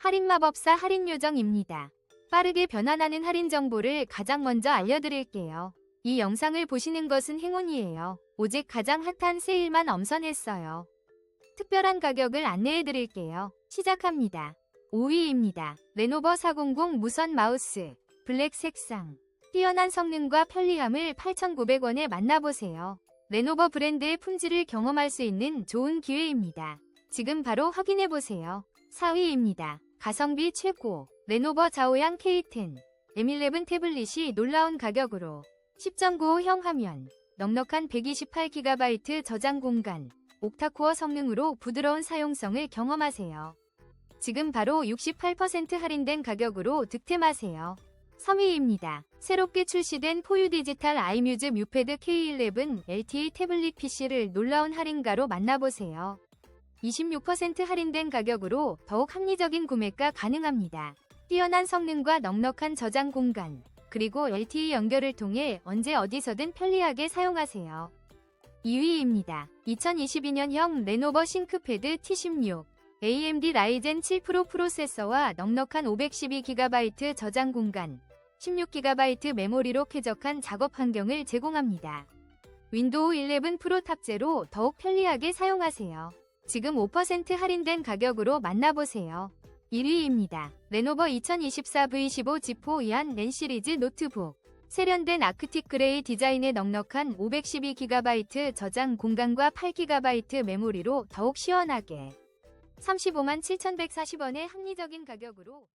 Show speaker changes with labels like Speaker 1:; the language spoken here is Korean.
Speaker 1: 할인 마법사 할인 요정입니다. 빠르게 변환하는 할인 정보를 가장 먼저 알려드릴게요. 이 영상을 보시는 것은 행운이에요. 오직 가장 핫한 세일만 엄선했어요. 특별한 가격을 안내해드릴게요. 시작합니다. 5위입니다. 레노버 400 무선 마우스 블랙 색상 뛰어난 성능과 편리함을 8,900원에 만나보세요. 레노버 브랜드의 품질을 경험할 수 있는 좋은 기회입니다. 지금 바로 확인해보세요. 4위입니다. 가성비 최고 레노버 자오양 K10 M11 태블릿이 놀라운 가격으로 10.95형 화면 넉넉한 128GB 저장 공간 옥타코어 성능으로 부드러운 사용성을 경험하세요. 지금 바로 68% 할인된 가격으로 득템하세요. 3위입니다. 새롭게 출시된 포유 디지털 아이뮤즈 뮤패드 K11 LTE 태블릿 PC를 놀라운 할인가로 만나보세요. 26% 할인된 가격으로 더욱 합리적인 구매가 가능합니다. 뛰어난 성능과 넉넉한 저장 공간, 그리고 LTE 연결을 통해 언제 어디서든 편리하게 사용하세요. 2위입니다. 2022년형 레노버 싱크패드 T16 AMD 라이젠 7 프로 프로세서와 넉넉한 512GB 저장 공간, 16GB 메모리로 쾌적한 작업 환경을 제공합니다. 윈도우 11 프로 탑재로 더욱 편리하게 사용하세요. 지금 5% 할인된 가격으로 만나보세요. 1위입니다. 레노버 2024 V15 지포 이한 랜 시리즈 노트북. 세련된 아크틱 그레이 디자인의 넉넉한 512GB 저장 공간과 8GB 메모리로 더욱 시원하게 35만 7,140원의 합리적인 가격으로